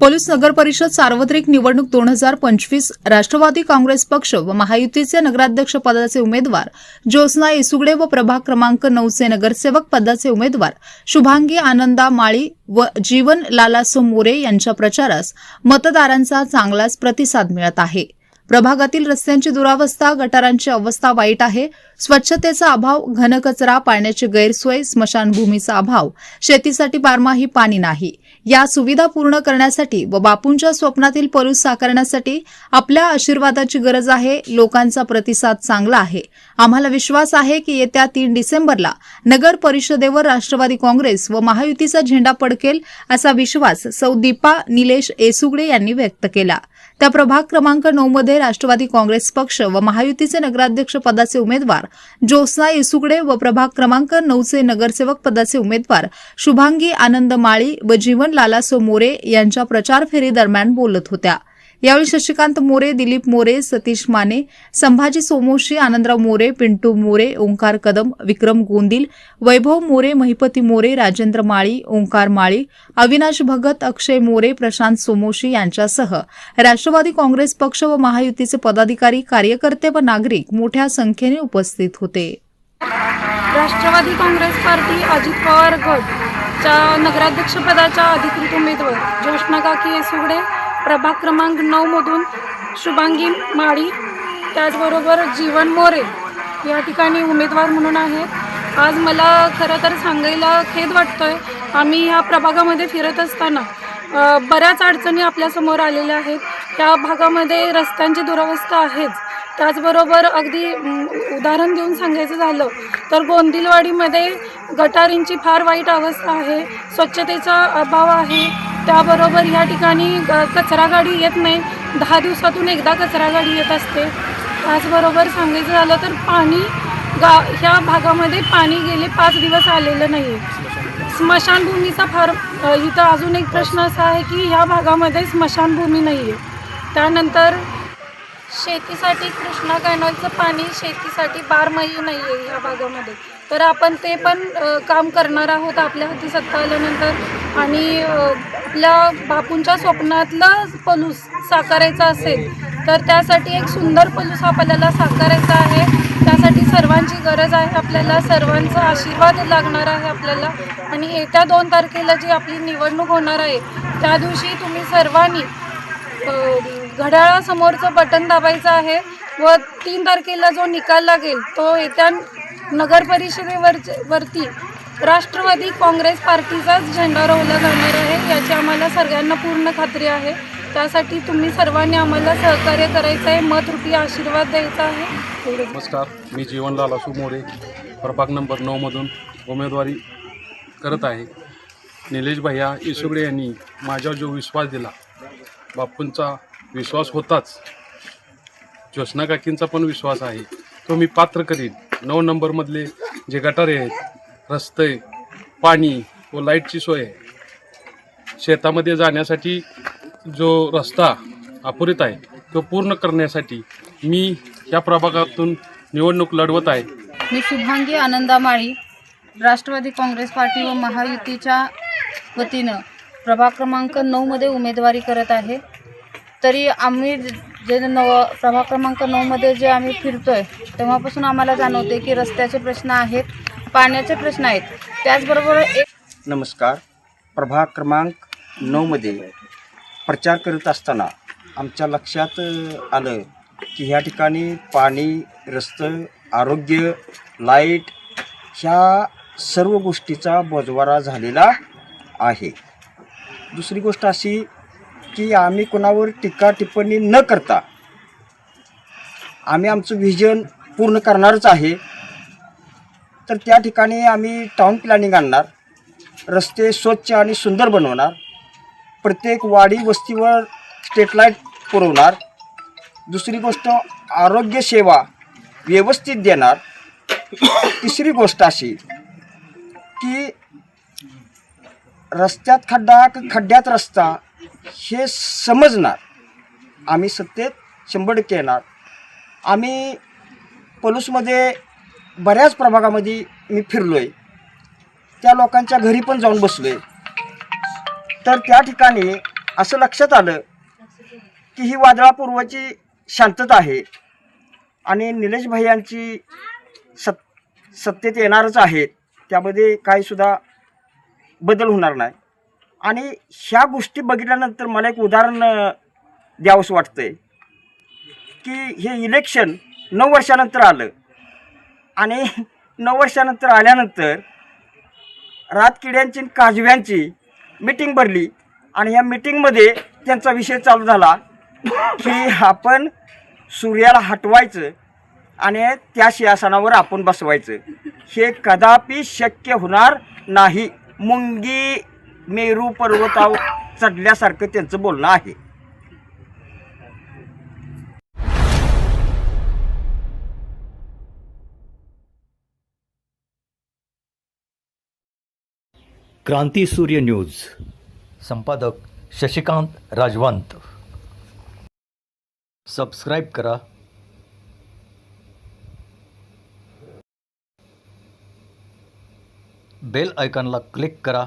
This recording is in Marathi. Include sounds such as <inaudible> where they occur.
पोलीस नगर परिषद सार्वत्रिक निवडणूक दोन हजार पंचवीस राष्ट्रवादी काँग्रेस पक्ष व महायुतीचे नगराध्यक्ष पदाचे उमेदवार ज्योत्स्ना येसुगडे व प्रभाग क्रमांक नऊचे नगरसेवक पदाचे उमेदवार शुभांगी आनंदा माळी व जीवन लालासो मोरे यांच्या प्रचारास मतदारांचा चांगलाच प्रतिसाद मिळत आहे. प्रभागातील रस्त्यांची दुरावस्था गटारांची अवस्था वाईट आहे स्वच्छतेचा अभाव घनकचरा पाण्याची गैरसोय स्मशानभूमीचा अभाव शेतीसाठी बारमाही पाणी नाही. या सुविधा पूर्ण करण्यासाठी व बापूंच्या स्वप्नातील पलूस साकारण्यासाठी आपल्या आशीर्वादाची गरज आहे लोकांचा प्रतिसाद चांगला आहे. आम्हाला विश्वास आहे की येत्या तीन डिसेंबरला नगर परिषदेवर राष्ट्रवादी काँग्रेस व महायुतीचा झेंडा पडकेल असा विश्वास सौ दीपा निलेश येसुगडे यांनी व्यक्त केला. त्या प्रभाग क्रमांक नऊ मध्ये राष्ट्रवादी काँग्रेस पक्ष व महायुतीचे नगराध्यक्ष पदाचे उमेदवार ज्योत्स्ना येसुगडे व प्रभाग क्रमांक नऊचे नगरसेवक पदाचे उमेदवार शुभांगी आनंद माळी व जीवन लालासो मोरे यांच्या प्रचार फेरीदरम्यान बोलत होत्या. यावेळी शशिकांत मोरे दिलीप मोरे सतीश माने संभाजी सोमोशी आनंदराव मोरे पिंटू मोरे ओंकार कदम विक्रम गोंदिल वैभव मोरे महिपती मोरे राजेंद्र माळी ओंकार माळी अविनाश भगत अक्षय मोरे प्रशांत सोमोशी यांच्यासह राष्ट्रवादी काँग्रेस पक्ष व महायुतीचे पदाधिकारी कार्यकर्ते व नागरिक मोठ्या संख्येने उपस्थित होते. राष्ट्रवादी काँग्रेस पार्टी अजित पवार गटच्या नगराध्यक्षपदाच्या अधिकृत उमेदवार ज्योष्णा काकी सुगडे प्रभाग क्रमांक नऊमधून शुभांगी माळी त्याचबरोबर जीवन मोरे या ठिकाणी उमेदवार म्हणून आहेत. आज मला खरं तर सांगायला खेद वाटतोय आम्ही ह्या प्रभागामध्ये फिरत असताना बऱ्याच अडचणी आपल्यासमोर आलेल्या आहेत. त्या भागामध्ये रस्त्यांची दुरावस्था आहेच. त्याचबरोबर अगदी उदाहरण देऊन सांगायचं झालं तर गोंदिलवाडीमध्ये गटारींची फार वाईट अवस्था आहे. स्वच्छतेचा अभाव आहे. त्याबरोबर ह्या ठिकाणी कचरा गाडी येत नाही. दहा दिवसातून एकदा कचरा गाडी येत असते. त्याचबरोबर सांगायचं झालं तर पाणी गा ह्या भागामध्ये पाणी गेले पाच दिवस आलेलं नाही आहे स्मशानभूमीचा फार इथं अजून एक प्रश्न असा आहे की ह्या भागामध्ये स्मशानभूमी नाही आहे त्यानंतर शेतीसाठी कृष्णा कॅनॉलचं पाणी शेतीसाठी बारमाही नाही आहे ह्या भागामध्ये. तर आपण ते पण काम करणार आहोत आपल्या हाती सत्ता आल्यानंतर. आणि आपल्या बापूंच्या स्वप्नातलं पलूस साकारायचा असेल तर त्यासाठी एक सुंदर पलूस आपल्याला साकारायचा आहे. त्यासाठी सर्वांची गरज आहे आपल्याला सर्वांचा आशीर्वाद लागणार आहे आपल्याला. आणि येत्या दोन तारखेला जी आपली निवडणूक होणार आहे त्या दिवशी तुम्ही सर्वांनी घड्याळासमोरचं बटन दाबायचं आहे व तीन तारखेला जो निकाल लागेल तो येत्या नगर परिषदेवर वरती राष्ट्रवादी काँग्रेस पार्टीचाच झेंडा रोवला जाणार आहे याची आम्हाला सगळ्यांना पूर्ण खात्री आहे. त्यासाठी तुम्ही सर्वांनी आम्हाला सहकार्य करायचं आहे मत रुपी आशीर्वाद द्यायचा आहे. नमस्कार मी जीवनलाल असू मोरे प्रभाग नंबर नऊमधून उमेदवारी करत आहे. निलेश भैया इसुगडे यांनी माझ्यावर जो विश्वास दिला बापूंचा विश्वास होताच. ज्योत्ना काकींचा पण विश्वास आहे. तो मी पात्र करीन. नऊ नंबरमधले जे गटारे आहेत रस्ते पाणी व लाईटची सोय आहे. शेतामध्ये जाण्यासाठी जो रस्ता अपुरीत आहे तो पूर्ण करण्यासाठी मी या प्रभागातून निवडणूक लढवत आहे. मी शुभांगी आनंदामाळी राष्ट्रवादी काँग्रेस पार्टी व महायुतीच्या वतीनं प्रभाग क्रमांक नऊमध्ये उमेदवारी करत आहे. तरी आम्ही जे नव प्रभाग क्रमांक नऊमध्ये जे आम्ही फिरतो आहे तेव्हापासून आम्हाला जाणवते की रस्त्याचे प्रश्न आहेत पाण्याचे प्रश्न आहेत. त्याचबरोबर एक नमस्कार. प्रभाग क्रमांक नऊमध्ये प्रचार करत असताना आमच्या लक्षात आलं की ह्या ठिकाणी पाणी रस्तं आरोग्य लाइट ह्या सर्व गोष्टीचा बोजवारा झालेला आहे. दुसरी गोष्ट अशी की आम्ही कुणावर टीका टिप्पणी न करता आम्ही आमचं व्हिजन पूर्ण करणारच आहे. तर त्या ठिकाणी आम्ही टाऊन प्लॅनिंग आणणार रस्ते स्वच्छ आणि सुंदर बनवणार प्रत्येक वाडी वस्तीवर स्ट्रीट लाइट पुरवणार दुसरी गोष्ट आरोग्य सेवा व्यवस्थित देणार तिसरी गोष्ट अशी की रस्त्यात खड्डा खड्ड्यात रस्ता हे समजणार. आम्ही सत्तेत शंभर टक्के येणार. आम्ही पलूसमध्ये बऱ्याच प्रभागामध्ये मी फिरलो आहे त्या लोकांच्या घरी पण जाऊन बसलो आहे तर त्या ठिकाणी असं लक्षात आलं की ही वादळापूर्वाची शांतता आहे. आणि निलेश भैयांची सत् सत्तेत येणारच आहेत. त्यामध्ये काहीसुद्धा बदल होणार नाही. आणि ह्या गोष्टी बघितल्यानंतर मला एक उदाहरण द्यावंसं वाटतं आहे की हे इलेक्शन नऊ वर्षानंतर आलं. आणि <laughs> नऊ वर्षानंतर आल्यानंतर रातकिड्यांची आणि काजव्यांची मिटिंग भरली. आणि ह्या मिटिंगमध्ये त्यांचा विषय चालू झाला की आपण सूर्याला हटवायचं आणि त्या सिंहासनावर आपण बसवायचं. हे कदापि शक्य होणार नाही. मुंगी मेरू पर्वतावर चढल्यासारखं त्यांचं बोलणं आहे. क्रांती सूर्य न्यूज. संपादक शशिकांत राजवंत. सबस्क्राईब करा. बेल आयकॉनला क्लिक करा.